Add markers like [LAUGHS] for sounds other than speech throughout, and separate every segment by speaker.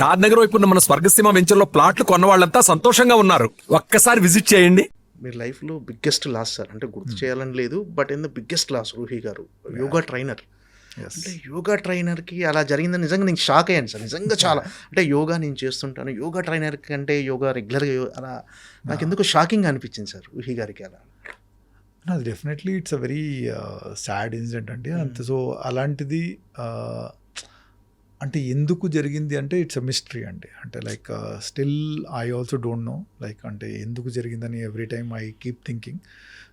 Speaker 1: షాద్ నగర్ వైపు ఉన్న మన స్వర్గసీమ వెంచర్లో ప్లాట్లు కొన్న వాళ్ళంతా సంతోషంగా ఉన్నారు. ఒక్కసారి విజిట్ చేయండి.
Speaker 2: మీ లైఫ్లో బిగ్గెస్ట్ లాస్ సార్. అంటే గుర్తు చేయాలని లేదు but in the biggest loss Ruhi garu. Yoga trainer. అంటే యోగా ట్రైనర్కి అలా జరిగిందని నిజంగా నేను షాక్ అయ్యాను సార్. నిజంగా చాలా. అంటే యోగా నేను చేస్తుంటాను. యోగా ట్రైనర్ కంటే యోగా రెగ్యులర్గా అలా నాకు ఎందుకు షాకింగ్ అనిపించింది సార్ రూహి గారికి అలా.
Speaker 3: అది definitely it's a very sad incident అండి. అంత సో అలాంటిది uh, అంటే ఎందుకు జరిగింది అంటే ఇట్స్ అ మిస్టరీ అండి. అంటే like still I also don't know like అంటే ఎందుకు జరిగిందని every time I keep thinking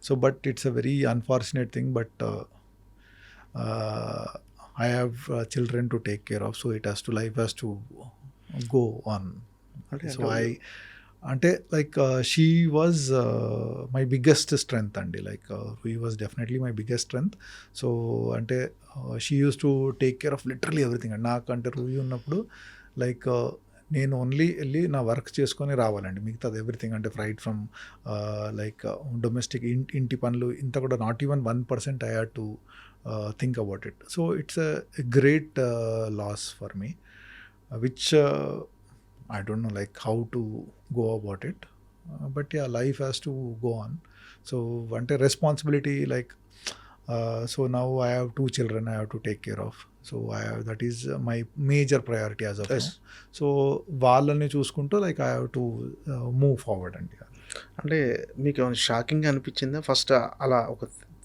Speaker 3: so but it's a very unfortunate thing but I have children to take care of so it has to life has to go on so I అంటే like she was my biggest strength అండి. Like he was definitely my biggest strength so అంటే she used to take care of literally everything అండి. నాకంటే రూహి ఉన్నప్పుడు like నేను only వెళ్ళి నా work చేసుకొని రావాలండి. మిగతాది ఎవ్రీథింగ్ అంటే ఫ్రైట్ ఫ్రమ్ లైక్ డొమెస్టిక్ ఇంటి పనులు ఇంత కూడా not even one percent I had to think about it so it's a great loss for me which I don't know like how to go about it but yeah life has to go on so అంటే responsibility like so now I have two children I have to take care of so I have that is my major priority
Speaker 2: as
Speaker 3: a so వాళ్ళని చూసుకుంటూ like I have to move forward అండి.
Speaker 2: అంటే మీకు ఏమైనా shocking అనిపించిందా? First అలా ఒక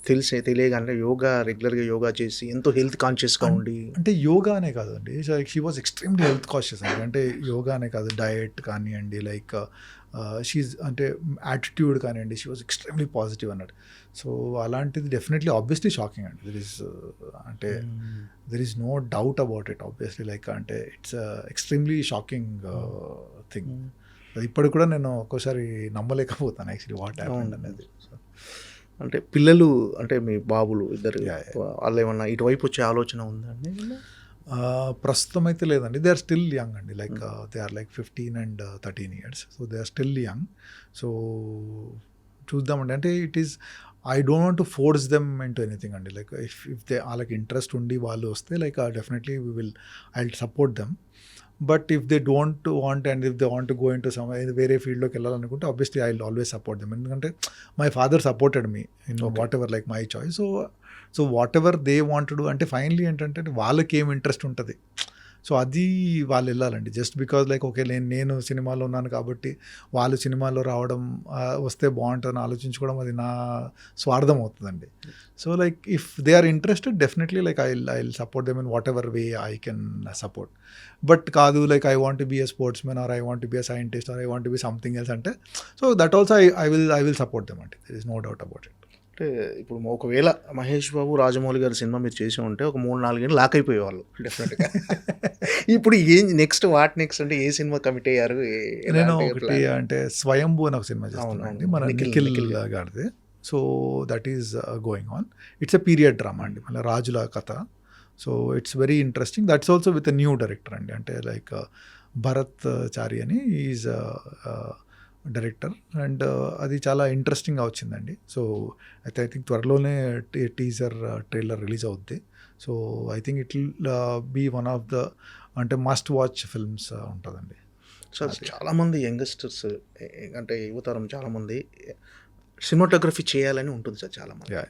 Speaker 2: తెలిసే తెలియగానే యోగా రెగ్యులర్గా యోగా చేసి ఎంతో హెల్త్ కాన్షియస్గా ఉండి
Speaker 3: అంటే యోగా అనే కాదండి. She was extremely health conscious అండి. అంటే యోగా అనే కాదు డయట్ కానివ్వండి లైక్ షీజ్ అంటే యాటిట్యూడ్ కానివ్వండి షీ వాజ్ ఎక్స్ట్రీమ్లీ పాజిటివ్ అన్నట్టు. సో అలాంటిది డెఫినెట్లీ ఆబ్వియస్లీ షాకింగ్ అండి. దర్ ఇస్ అంటే there is no doubt about it obviously like అంటే ఇట్స్ ఎక్స్ట్రీమ్లీ షాకింగ్ థింగ్ ఇప్పటికి కూడా నేను ఒక్కోసారి నమ్మలేకపోతాను యాక్చువల్లీ వాట్ హ్యాపెండ్. అనేది. So,
Speaker 2: అంటే పిల్లలు అంటే మీ బాబులు ఇద్దరు. వాళ్ళు ఏమన్నా ఇటువైపు వచ్చే ఆలోచన ఉందండి
Speaker 3: ప్రస్తుతం అయితే లేదండి. దే ఆర్ స్టిల్ యంగ్ అండి. Like they are like fifteen and thirteen years so they are still young so చూద్దామండి. అంటే it is I don't want to force them into anything అండి. లైక్ ఇఫ్ ఇఫ్ దే వాళ్ళకి interest ఉండి వాళ్ళు వస్తే like definitely we will I will support them but if they don't want and if they want go into some వేరే ఫీల్డ్లోకి వెళ్ళాలనుకుంటే obviously I will always support them ఎందుకంటే my father supported me in
Speaker 2: Okay.
Speaker 3: Whatever like my choice so so whatever they wanted అంటే finally ఏంటంటే వాళ్ళకి ఏం interest ఉంటుంది. So అది వాళ్ళు వెళ్ళాలండి. జస్ట్ బికాజ్ లైక్ ఓకే నేను నేను సినిమాలో ఉన్నాను కాబట్టి వాళ్ళు సినిమాలో రావడం వస్తే బాగుంటుందని ఆలోచించుకోవడం అది నా స్వార్థం అవుతుందండి. So like if they are interested definitely like I I support them in whatever way I can support. But కాదు like I want be a sportsmen or I want be a scientist or I want be something else అంటే so that also I I will I will support them అంటే there is no doubt about it.
Speaker 2: అంటే ఇప్పుడు ఒకవేళ మహేష్ బాబు రాజమౌళి గారి cinema మీరు చేసి ఉంటే ఒక మూడు నాలుగేళ్ళు లాక్ అయిపోయేవాళ్ళు. డెఫినెట్గా [LAUGHS] ఇప్పుడు ఏం నెక్స్ట్ వాట్ నెక్స్ట్ అంటే ఏ సినిమా కమిట్ అయ్యారు?
Speaker 3: నేను ఒకటి? అంటే స్వయంభూ అని ఒక సినిమా
Speaker 2: అవును.
Speaker 3: మన
Speaker 2: నిఖిల్-
Speaker 3: గారిది so that is going on it's a period drama అండి. మళ్ళీ రాజుల కథ. So it's very interesting that's also with new director అండి. అంటే లైక్ భరత్ చారి అని. Is director. అండ్ అది చాలా ఇంట్రెస్టింగ్గా వచ్చిందండి. సో అయితే ఐ థింక్ త్వరలోనే టీజర్ ట్రైలర్ రిలీజ్ అవుద్ది. So I think it will be one of the అంటే మస్ట్ వాచ్ ఫిల్మ్స్ ఉంటుందండి.
Speaker 2: సార్ చాలామంది యంగ్స్టర్స్ అంటే యువతరం చాలామంది సినిమాటోగ్రఫీ చేయాలని ఉంటుంది సార్ చాలామంది.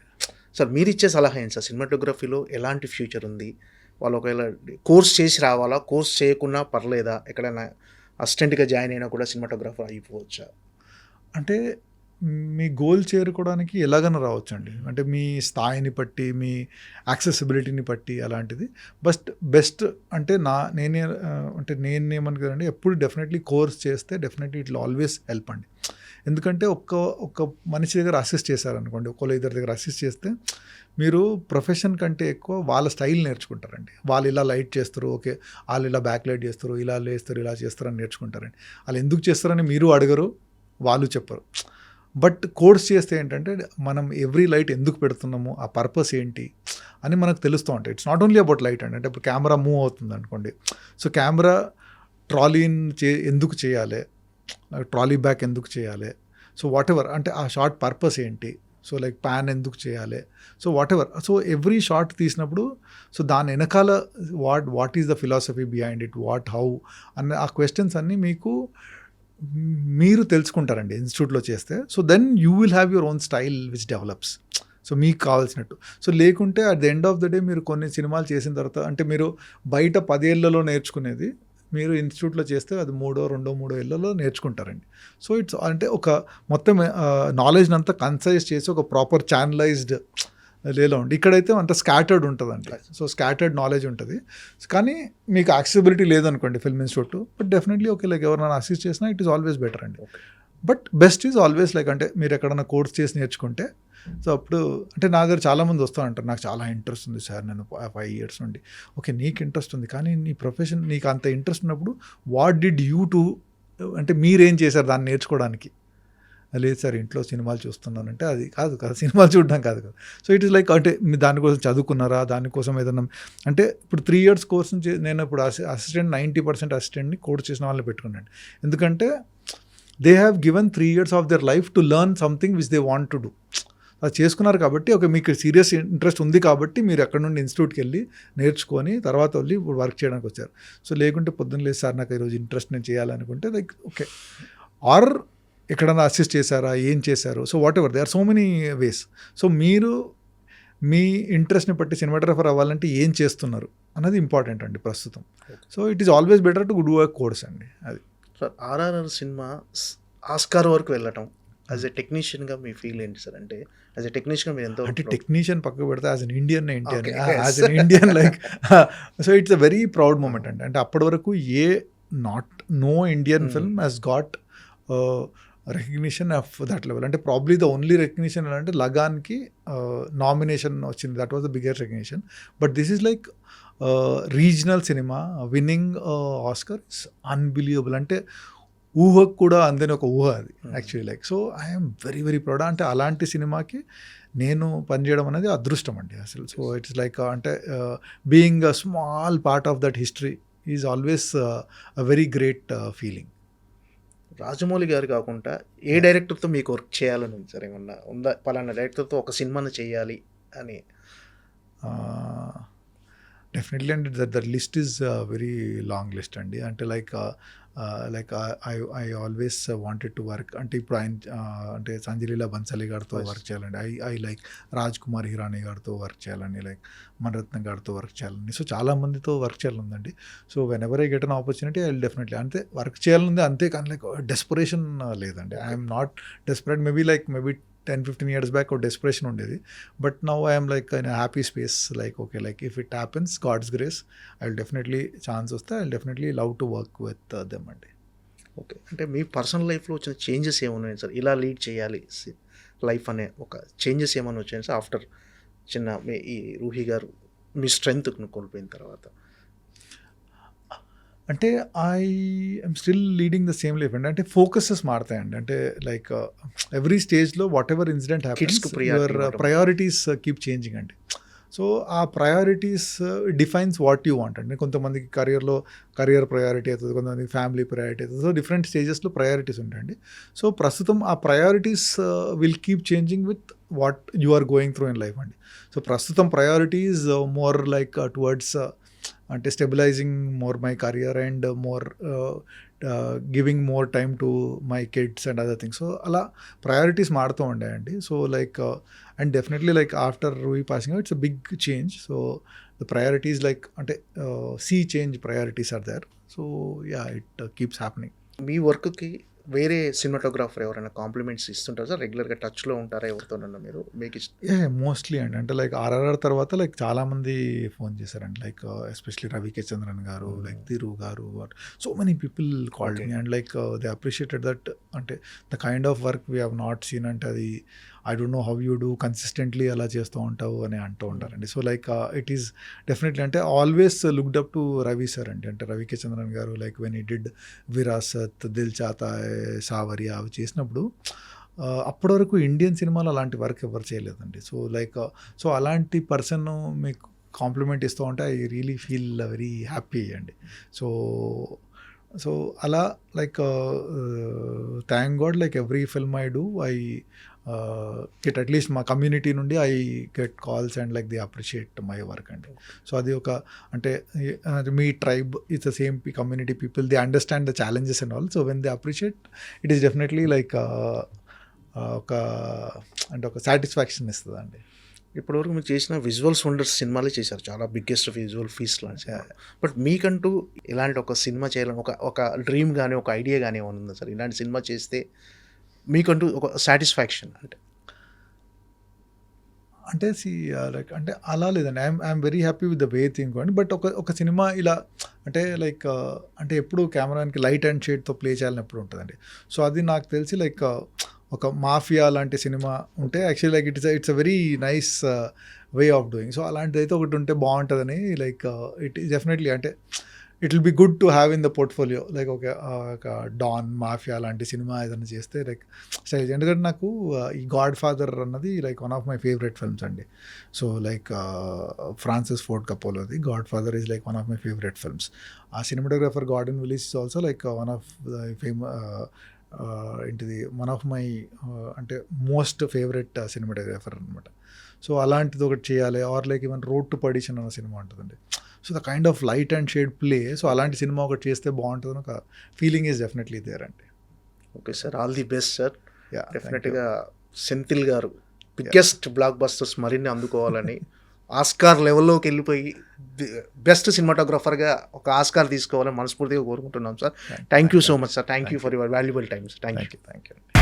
Speaker 2: సార్ మీరు ఇచ్చే సలహా ఏంటి సార్? సినిమాటోగ్రఫీలో ఎలాంటి ఫ్యూచర్ ఉంది? వాళ్ళు ఒకవేళ కోర్స్ చేసి రావాలా? కోర్స్ చేయకున్నా పర్లేదా? ఎక్కడైనా అసిస్టెంట్గా జాయిన్ అయినా కూడా సినిమాటోగ్రాఫర్ అయిపోవచ్చా?
Speaker 3: అంటే మీ గోల్ చేరుకోవడానికి ఎలాగైనా రావచ్చండి. అంటే మీ స్థాయిని బట్టి మీ యాక్సెసిబిలిటీని బట్టి అలాంటిది. బస్ట్ బెస్ట్ అంటే నా నేనే అంటే నేను ఎప్పుడు డెఫినెట్లీ కోర్స్ చేస్తే డెఫినెట్లీ ఇట్ ఆల్వేస్ హెల్ప్ అండి. ఎందుకంటే ఒక్క ఒక్క మనిషి దగ్గర అసిస్ట్ చేశారనుకోండి ఒకళ్ళు ఇద్దరి దగ్గర అసిస్ట్ చేస్తే మీరు ప్రొఫెషన్ కంటే ఎక్కువ వాళ్ళ స్టైల్ నేర్చుకుంటారండి. వాళ్ళు ఇలా లైట్ చేస్తారు ఓకే వాళ్ళు ఇలా బ్యాక్ లైట్ చేస్తారు ఇలా లేస్తారు ఇలా చేస్తారు అని నేర్చుకుంటారండి. వాళ్ళు ఎందుకు చేస్తారని మీరు అడగరు వాళ్ళు చెప్పరు. బట్ కోర్స్ చేస్తే ఏంటంటే మనం ఎవ్రీ లైట్ ఎందుకు పెడుతున్నాము ఆ పర్పస్ ఏంటి అని మనకు తెలుస్తూ ఉంటాయి. It's not only about light అండి. అంటే ఇప్పుడు కెమెరా మూవ్ అవుతుంది అనుకోండి. సో కెమెరా ట్రాలీని చే ఎందుకు చేయాలి? ట్రాలీ బ్యాక్ ఎందుకు చేయాలి? సో వాట్ ఎవర్ అంటే ఆ షార్ట్ పర్పస్ ఏంటి? సో లైక్ ప్యాన్ ఎందుకు చేయాలి? So whatever so every shot తీసినప్పుడు సో దాని వెనకాల what what is the philosophy behind it what how అన్న ఆ క్వశ్చన్స్ అన్నీ మీకు మీరు తెలుసుకుంటారండి ఇన్స్టిట్యూట్లో చేస్తే. So then you will have your own style which develops so మీకు కావాల్సినట్టు. సో లేకుంటే at the end of the day మీరు కొన్ని సినిమాలు చేసిన తర్వాత అంటే మీరు బయట పదేళ్ళలో నేర్చుకునేది మీరు ఇన్స్టిట్యూట్లో చేస్తే అది మూడో రెండో మూడో ఏళ్ళలో నేర్చుకుంటారండి. సో ఇట్స్ అంటే ఒక మొత్తం నాలెడ్జ్ అంతా కన్సైజ్ చేసి ఒక ప్రాపర్ ఛానలైజ్డ్ లేలో ఉండి ఇక్కడైతే అంత స్కాటర్డ్ ఉంటుందండి. సో స్కాటర్డ్ నాలెడ్జ్ ఉంటుంది. కానీ మీకు యాక్సెసిబిలిటీ లేదనుకోండి film institute but definitely okay like ఎవరైనా అసిస్ట్ చేసినా ఇట్ ఈస్ ఆల్వేస్ బెటర్ అండి. But best is always like అంటే మీరు ఎక్కడైనా కోర్స్ చేసి నేర్చుకుంటే సో అప్పుడు అంటే నా దగ్గర చాలామంది వస్తూ ఉంటారు. నాకు చాలా ఇంట్రెస్ట్ ఉంది సార్ నేను ఫైవ్ ఇయర్స్ నుండి. ఓకే నీకు ఇంట్రెస్ట్ ఉంది. కానీ నీ ప్రొఫెషన్ నీకు అంత ఇంట్రెస్ట్ ఉన్నప్పుడు వాట్ డిడ్ యూ టు అంటే మీరేం చేశారు దాన్ని నేర్చుకోవడానికి? లేదు సార్ ఇంట్లో సినిమాలు చూస్తున్నానంటే అది కాదు కదా సినిమాలు చూడడం కాదు కదా. సో ఇట్ ఇస్ లైక్ అంటే మీ దానికోసం చదువుకున్నారా? దానికోసం ఏదైనా అంటే ఇప్పుడు త్రీ ఇయర్స్ కోర్స్ నేను ఇప్పుడు అసిస్టెంట్ నైంటీ పర్సెంట్ అసిస్టెంట్ని కోర్స్ చేసిన వాళ్ళని పెట్టుకున్నాను. ఎందుకంటే they have given three years of their life to learn something which they want to do అది చేసుకున్నారు కాబట్టి ఒక మీకు సీరియస్ ఇంట్రెస్ట్ ఉంది కాబట్టి మీరు అక్కడ నుండి ఇన్స్టిట్యూట్కి వెళ్ళి నేర్చుకొని తర్వాత వెళ్ళి ఇప్పుడు వర్క్ చేయడానికి వచ్చారు. సో లేకుంటే పొద్దున్న లేదు సార్ నాకు ఈరోజు ఇంట్రెస్ట్ నేను చేయాలనుకుంటే లైక్ ఓకే. ఆర్ ఎక్కడన్నా అసిస్ట్ చేశారా? ఏం చేశారు? So whatever they are so many ways. So మీరు మీ ఇంట్రెస్ట్ని బట్టి సినిమాటోగ్రఫర్ అవ్వాలంటే ఏం చేస్తున్నారు అన్నది ఇంపార్టెంట్ అండి ప్రస్తుతం. So it is always better to do a course అండి అది.
Speaker 2: సార్ ఆర్ఆర్ఆర్ సినిమా ఆస్కార్ వరకు వెళ్ళటం యాజ్ ఎ టెక్నీషియన్గా మీ ఫీల్ ఏంటి సార్ అంటే యాజ్ ఎ టెక్నీషియన్గా మీరు ఎంతో
Speaker 3: అంటే టెక్నీషియన్ పక్కకు పెడితే యాజ్ అన్ ఇండియన్ ఏంటి అని. As an Indian like so it's a very proud moment అండి. అంటే అప్పటి వరకు a not no Indian. Film has got recognition of that level అంటే ప్రాబ్లీ ద ఓన్లీ రికగ్నిషన్ అంటే లగాన్కి నామినేషన్ వచ్చింది. That was the biggest recognition but this is like regional cinema winning Oscar is unbelievable అంటే ఊహకు కూడా అందని ఒక ఊహ అది. Actually like so I'm very very proud అంటే అలాంటి సినిమాకి నేను పనిచేయడం అనేది అదృష్టం అండి అసలు. సో ఇట్స్ లైక్ అంటే being a small part of that history is always a very great feeling
Speaker 2: Rajamouli garu కాకుండా ఏ డైరెక్టర్తో మీకు వర్క్ చేయాలని ఉంది సార్? ఏమన్నా ఉందా? పలానా డైరెక్టర్తో ఒక సినిమాని చేయాలి అని.
Speaker 3: డెఫినెట్లీ అండి. That that list is very long list అండి. అంటే like like I I always wanted to work అంటే ఇప్పుడు ఆయన uh, అంటే సంజలీలా బన్సలి గారితో. వర్క్ చేయాలండి. I I like Rajkumar Hirani గారితో వర్క్ చేయాలని లైక్ మణరత్న గారితో వర్క్ చేయాలని. సో చాలా మందితో work చేయాలందండి so whenever I get an opportunity I definitely అంతే వర్క్ చేయాలని అంతే కానీ లైక్ డెస్పరేషన్ లేదండి. I'm not desperate maybe like maybe ten fifteen years back ఒక డెస్పరేషన్ ఉండేది. But now I'm like in happy space like okay like if it happens God's grace I will definitely chance వస్తే I will definitely love to work with them అండి.
Speaker 2: Okay అంటే మీ personal లైఫ్లో వచ్చిన changes ఏమన్నాయి sir? ఇలా lead చేయాలి life అనే ఒక చేంజెస్ ఏమైనా వచ్చాయి సార్? ఆఫ్టర్ చిన్న మీ ఈ రూహి గారు మీ స్ట్రెంగ్త్ను కోల్పోయిన తర్వాత.
Speaker 3: అంటే I am still leading the same life అండి అంటే ఫోకసెస్ మారుతాయండి. అంటే లైక్ ఎవ్రీ స్టేజ్లో whatever incident happens your. Priorities keep changing అండి. సో ఆ priorities defines what you want అండి. కొంతమందికి కెరియర్లో కెరియర్ ప్రయారిటీ అవుతుంది కొంతమందికి ఫ్యామిలీ ప్రయారిటీ అవుతుంది. సో డిఫరెంట్ స్టేజెస్లో ప్రయారిటీస్ ఉంటాయండి. సో ప్రస్తుతం ఆ priorities will keep changing with what you are going through in life అండి. సో ప్రస్తుతం ప్రయారిటీస్ మోర్ లైక్ టువర్డ్స్ అంటే stabilising more my career and more giving more time to my kids and other things so అలా priorities మారుతూ ఉండేయండి. So like and definitely like after Ruhi passing it's a big change so the priorities like అంటే sea change priorities are there so yeah it keeps happening
Speaker 2: మీ వర్క్కి వేరే cinematographer ఎవరైనా compliments ఇస్తుంటారు sir? రెగ్యులర్గా టచ్లో ఉంటారా ఎవరితోనన్నా మీరు? మీకు ఇష్ట
Speaker 3: ఏ మోస్ట్లీ అండి. అంటే లైక్ ఆర్ఆర్ఆర్ తర్వాత లైక్ చాలా మంది ఫోన్ చేశారండి. Like especially Ravi K Chandran garu. Like Tiru garu so many people called. Me. And like they appreciated that అంటే the kind of work we have not seen అంటే అది I don't know how you do consistently అలా చేస్తూ ఉంటావు అని అంటూ ఉంటారండి. So like it is definitely అంటే always looked up to Ravi sir అండి. అంటే Ravi K Chandran garu like when he did Virasat Dil Chahta Saawariya అవి చేసినప్పుడు ఆ, అప్పటి వరకు ఇండియన్ సినిమాలో అలాంటి వర్క్ ఎవరు చేయలేదండి. సో లైక్ సో అలాంటి పర్సన్ మీకు కాంప్లిమెంట్ ఇస్తూ ఉంటే I really feel very happy అండి. సో సో అలా like thank God like every film I do I get at least మా కమ్యూనిటీ నుండి I get calls and like they appreciate my work అండి so అది ఒక అంటే uh, me tribe it's the same community people they understand the challenges and all so when they appreciate it is definitely like uh, ఒక అంటే ఒక satisfaction ఇస్తుంది అండి
Speaker 2: ఇప్పటివరకు మీరు చేసిన విజువల్స్ వండర్స్ సినిమాలే చేశారు. చాలా బిగ్గెస్ట్ విజువల్ ఫీస్ లాంటి బట్ మీకంటూ ఇలాంటి ఒక సినిమా చేయాలని ఒక ఒక డ్రీమ్ కానీ ఒక ఐడియా కానీ ఏమైనా ఉందా సార్? ఇలాంటి సినిమా చేస్తే మీకంటూ ఒక సాటిస్ఫాక్షన్ అంటే.
Speaker 3: అంటే సి లైక్ uh, అంటే అలా లేదండి. I'm I'm very happy with the way thing అండి బట్ ఒక ఒక సినిమా ఇలా అంటే లైక్ uh, అంటే ఎప్పుడు కెమెరాకి లైట్ అండ్ షేడ్తో ప్లే చేయాలని ఎప్పుడు ఉంటుందండి. సో అది నాకు తెలిసి లైక్ uh, ఒక మాఫియా లాంటి సినిమా ఉంటే actually like it's it's a very nice way of doing so అలాంటిది అయితే ఒకటి ఉంటే బాగుంటుందని లైక్ ఇట్ ఈ డెఫినెట్లీ అంటే it will be good to have in the portfolio like ఒక ఒక డాన్ మాఫియా లాంటి సినిమా ఏదైనా చేస్తే లైక్ సైజ్ ఎందుకంటే నాకు ఈ గాడ్ ఫాదర్ అన్నది like one of my favourite films అండి. So like Francis Ford Coppola the Godfather is like one of my favourite films ఆ cinematographer Gordon Willis is also like one of the fame ఏంటిది one of my అంటే most favourite cinematographer అనమాట so అలాంటిది ఒకటి చేయాలి or like even road to perdition అన్న cinema ఉంటుందండి. So the kind of light and shade play. So అలాంటి cinema ఒకటి చేస్తే బాగుంటుంది ఒక ఫీలింగ్ ఈజ్ డెఫినెట్లీ దేర్ అండి.
Speaker 2: Okay sir all the best sir.
Speaker 3: Yeah
Speaker 2: డెఫినెట్గా సెంథిల్ గారు బిగ్గెస్ట్ బ్లాక్ బస్టర్స్ మరిన్ని అందుకోవాలని [LAUGHS] ఆస్కార్ లెవెల్లోకి వెళ్ళిపోయి బెస్ట్ సినిమాటోగ్రఫర్గా ఒక ఆస్కార్ తీసుకోవాలని మనస్ఫూర్తిగా కోరుకుంటున్నాం sir. Thank you so much sir thank you for your valuable time sir thank you
Speaker 3: thank you thank you